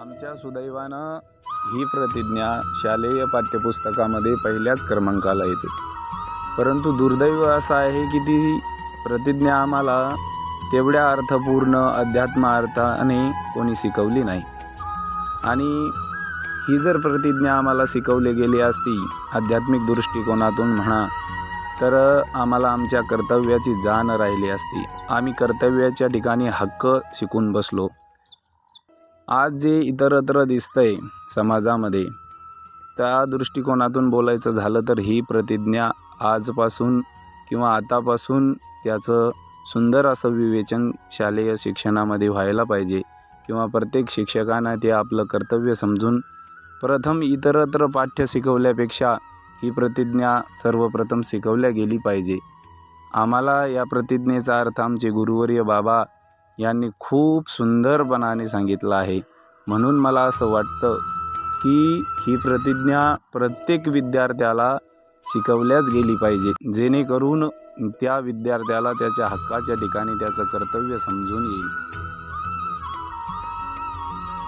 आमच्या सुदैवानं ही प्रतिज्ञा शालेय पाठ्यपुस्तकामध्ये पहिल्याच क्रमांकाला येते. परंतु दुर्दैव असं आहे की ती प्रतिज्ञा आम्हाला तेवढ्या अर्थपूर्ण अध्यात्म अर्थाने कोणी शिकवली नाही. आणि ही जर प्रतिज्ञा आम्हाला शिकवली गेली असती आध्यात्मिक दृष्टिकोनातून म्हणा तर आम्हाला आमच्या कर्तव्याची जाण राहिली असती. आम्ही कर्तव्याच्या ठिकाणी हक्क शिकून बसलो. आज जे इतरत्र दिसतंय समाजामध्ये त्या दृष्टिकोनातून बोलायचं झालं तर ही प्रतिज्ञा आजपासून किंवा आतापासून त्याचं सुंदर असं विवेचन शालेय शिक्षणामध्ये व्हायला पाहिजे किंवा प्रत्येक शिक्षकांना ते आपलं कर्तव्य समजून प्रथम इतरत्र पाठ्य शिकवल्यापेक्षा ही प्रतिज्ञा सर्वप्रथम शिकवल्या गेली पाहिजे. आम्हाला या प्रतिज्ञेचा अर्थ आमचे गुरुवर्य बाबा यांनी खूप सुंदरपणाने सांगितलं आहे. म्हणून मला असं वाटतं की ही प्रतिज्ञा प्रत्येक विद्यार्थ्याला शिकवल्याच गेली पाहिजे. जेणेकरून त्या विद्यार्थ्याला त्याच्या हक्काच्या ठिकाणी त्याचं कर्तव्य समजून येईल.